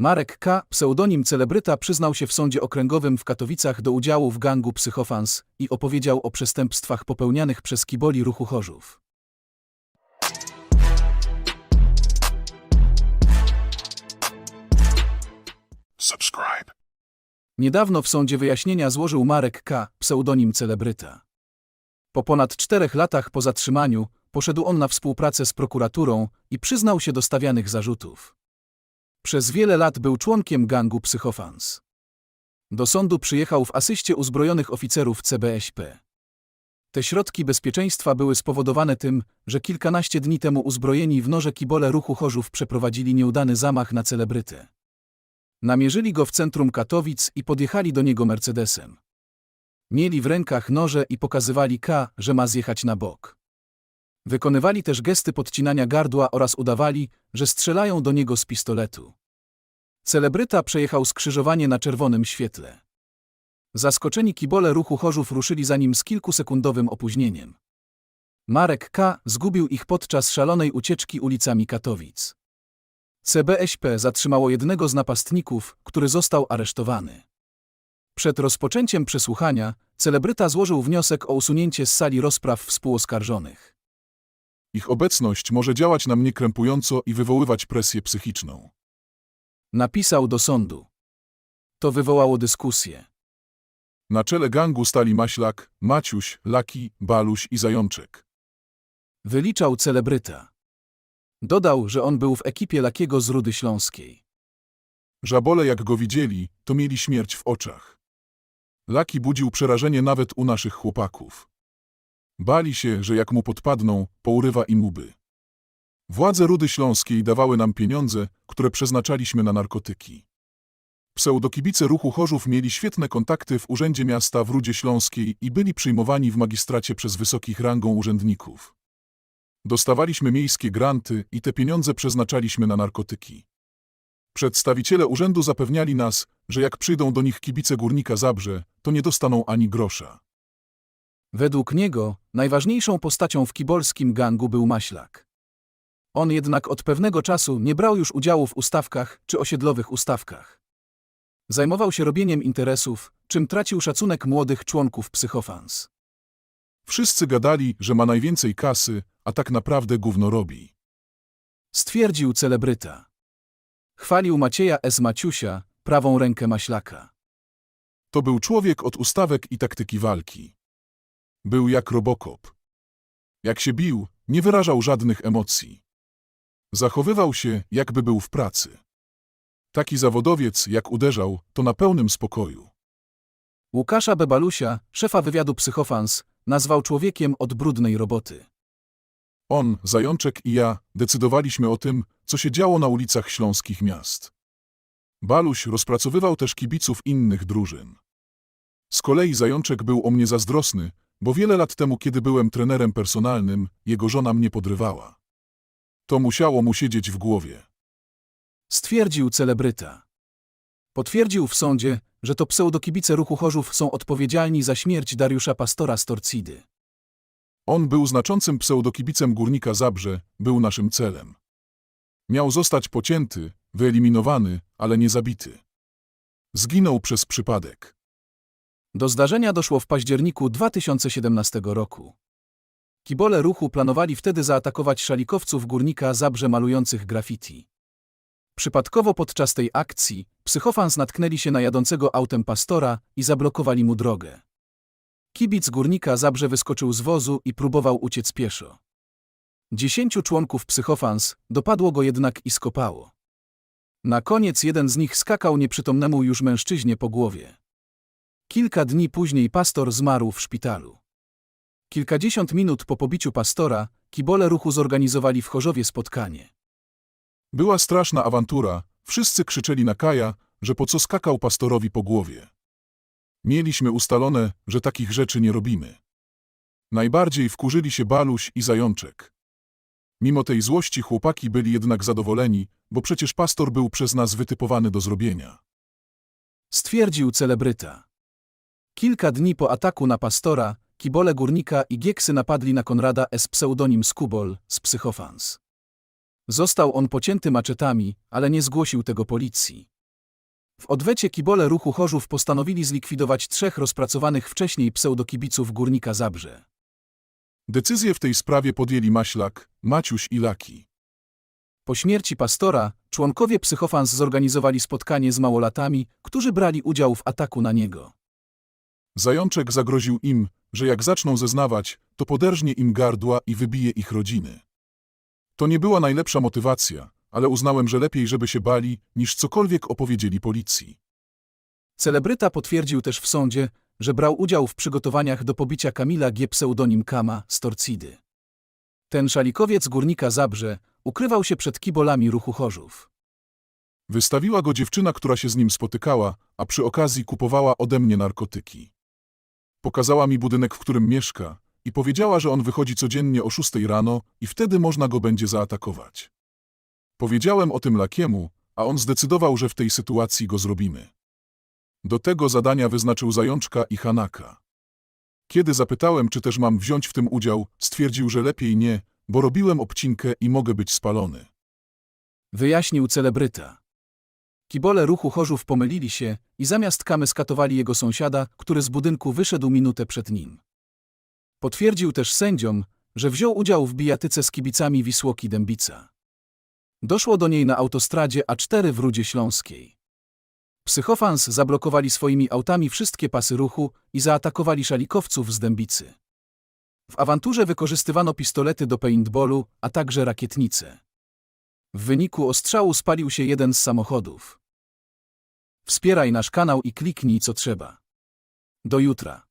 Marek K., pseudonim celebryta, przyznał się w sądzie okręgowym w Katowicach do udziału w gangu Psychofans i opowiedział o przestępstwach popełnianych przez kiboli ruchu Chorzów. subscribe, Niedawno w sądzie wyjaśnienia złożył Marek K., pseudonim celebryta. Po ponad czterech latach po zatrzymaniu poszedł on na współpracę z prokuraturą i przyznał się do stawianych zarzutów. Przez wiele lat był członkiem gangu Psychofans. Do sądu przyjechał w asyście uzbrojonych oficerów CBŚP. Te środki bezpieczeństwa były spowodowane tym, że kilkanaście dni temu uzbrojeni w noże kibole ruchu Chorzów przeprowadzili nieudany zamach na celebrytę. Namierzyli go w centrum Katowic i podjechali do niego Mercedesem. Mieli w rękach noże i pokazywali K, że ma zjechać na bok. Wykonywali też gesty podcinania gardła oraz udawali, że strzelają do niego z pistoletu. Celebryta przejechał skrzyżowanie na czerwonym świetle. Zaskoczeni kibole ruchu Chorzów ruszyli za nim z kilkusekundowym opóźnieniem. Marek K. zgubił ich podczas szalonej ucieczki ulicami Katowic. CBŚP zatrzymało jednego z napastników, który został aresztowany. Przed rozpoczęciem przesłuchania celebryta złożył wniosek o usunięcie z sali rozpraw współoskarżonych. Ich obecność może działać na mnie krępująco i wywoływać presję psychiczną. Napisał do sądu. To wywołało dyskusję. Na czele gangu stali Maślak, Maciuś, Laki, Baluś i Zajączek. Wyliczał celebryta. Dodał, że on był w ekipie Lakiego z Rudy Śląskiej. Żabole jak go widzieli, to mieli śmierć w oczach. Laki budził przerażenie nawet u naszych chłopaków. Bali się, że jak mu podpadną, pourywa im łby. Władze Rudy Śląskiej dawały nam pieniądze, które przeznaczaliśmy na narkotyki. Pseudokibice ruchu Chorzów mieli świetne kontakty w Urzędzie Miasta w Rudzie Śląskiej i byli przyjmowani w magistracie przez wysokich rangą urzędników. Dostawaliśmy miejskie granty i te pieniądze przeznaczaliśmy na narkotyki. Przedstawiciele urzędu zapewniali nas, że jak przyjdą do nich kibice Górnika Zabrze, to nie dostaną ani grosza. Według niego najważniejszą postacią w kibolskim gangu był Maślak. On jednak od pewnego czasu nie brał już udziału w ustawkach czy osiedlowych ustawkach. Zajmował się robieniem interesów, czym tracił szacunek młodych członków psychofans. Wszyscy gadali, że ma najwięcej kasy, a tak naprawdę gówno robi. Stwierdził celebryta. Chwalił Macieja S. Maciusia, prawą rękę Maślaka. To był człowiek od ustawek i taktyki walki. Był jak robokop. Jak się bił, nie wyrażał żadnych emocji. Zachowywał się, jakby był w pracy. Taki zawodowiec, jak uderzał, to na pełnym spokoju. Łukasza Bebalusia, szefa wywiadu Psychofans, nazwał człowiekiem od brudnej roboty. On, Zajączek i ja decydowaliśmy o tym, co się działo na ulicach śląskich miast. Baluś rozpracowywał też kibiców innych drużyn. Z kolei Zajączek był o mnie zazdrosny, bo wiele lat temu, kiedy byłem trenerem personalnym, jego żona mnie podrywała. To musiało mu siedzieć w głowie. Stwierdził celebryta. Potwierdził w sądzie, że to pseudokibice ruchu Chorzów są odpowiedzialni za śmierć Dariusza Pastora z Torcidy. On był znaczącym pseudokibicem Górnika Zabrze, był naszym celem. Miał zostać pocięty, wyeliminowany, ale nie zabity. Zginął przez przypadek. Do zdarzenia doszło w październiku 2017 roku. Kibole ruchu planowali wtedy zaatakować szalikowców górnika Zabrze malujących graffiti. Przypadkowo podczas tej akcji psychofans natknęli się na jadącego autem pastora i zablokowali mu drogę. Kibic górnika Zabrze wyskoczył z wozu i próbował uciec pieszo. Dziesięciu członków psychofans dopadło go jednak i skopało. Na koniec jeden z nich skakał nieprzytomnemu już mężczyźnie po głowie. Kilka dni później pastor zmarł w szpitalu. Kilkadziesiąt minut po pobiciu pastora, kibole ruchu zorganizowali w Chorzowie spotkanie. Była straszna awantura, wszyscy krzyczeli na Kaja, że po co skakał pastorowi po głowie. Mieliśmy ustalone, że takich rzeczy nie robimy. Najbardziej wkurzyli się Baluś i Zajączek. Mimo tej złości chłopaki byli jednak zadowoleni, bo przecież pastor był przez nas wytypowany do zrobienia. Stwierdził celebryta. Kilka dni po ataku na pastora, kibole górnika i gieksy napadli na Konrada S. pseudonim Skubol z Psychofans. Został on pocięty maczetami, ale nie zgłosił tego policji. W odwecie kibole ruchu Chorzów postanowili zlikwidować trzech rozpracowanych wcześniej pseudokibiców Górnika Zabrze. Decyzję w tej sprawie podjęli Maślak, Maciuś i Laki. Po śmierci pastora, członkowie psychofans zorganizowali spotkanie z małolatami, którzy brali udział w ataku na niego. Zajączek zagroził im, że jak zaczną zeznawać, to poderżnie im gardła i wybije ich rodziny. To nie była najlepsza motywacja, ale uznałem, że lepiej, żeby się bali, niż cokolwiek opowiedzieli policji. Celebryta potwierdził też w sądzie, że brał udział w przygotowaniach do pobicia Kamila G. pseudonim Kama z Torcidy. Ten szalikowiec górnika Zabrze ukrywał się przed kibolami ruchu Chorzów. Wystawiła go dziewczyna, która się z nim spotykała, a przy okazji kupowała ode mnie narkotyki. Pokazała mi budynek, w którym mieszka i powiedziała, że on wychodzi codziennie o 6 rano i wtedy można go będzie zaatakować. Powiedziałem o tym Lakiemu, a on zdecydował, że w tej sytuacji go zrobimy. Do tego zadania wyznaczył Zajączka i Hanaka. Kiedy zapytałem, czy też mam wziąć w tym udział, stwierdził, że lepiej nie, bo robiłem obcinkę i mogę być spalony. Wyjaśnił celebryta. Kibole ruchu Chorzów pomylili się i zamiast kamy skatowali jego sąsiada, który z budynku wyszedł minutę przed nim. Potwierdził też sędziom, że wziął udział w bijatyce z kibicami Wisłoki Dębica. Doszło do niej na autostradzie A4 w Rudzie Śląskiej. Psychofans zablokowali swoimi autami wszystkie pasy ruchu i zaatakowali szalikowców z Dębicy. W awanturze wykorzystywano pistolety do paintballu, a także rakietnice. W wyniku ostrzału spalił się jeden z samochodów. Wspieraj nasz kanał i kliknij co trzeba. Do jutra.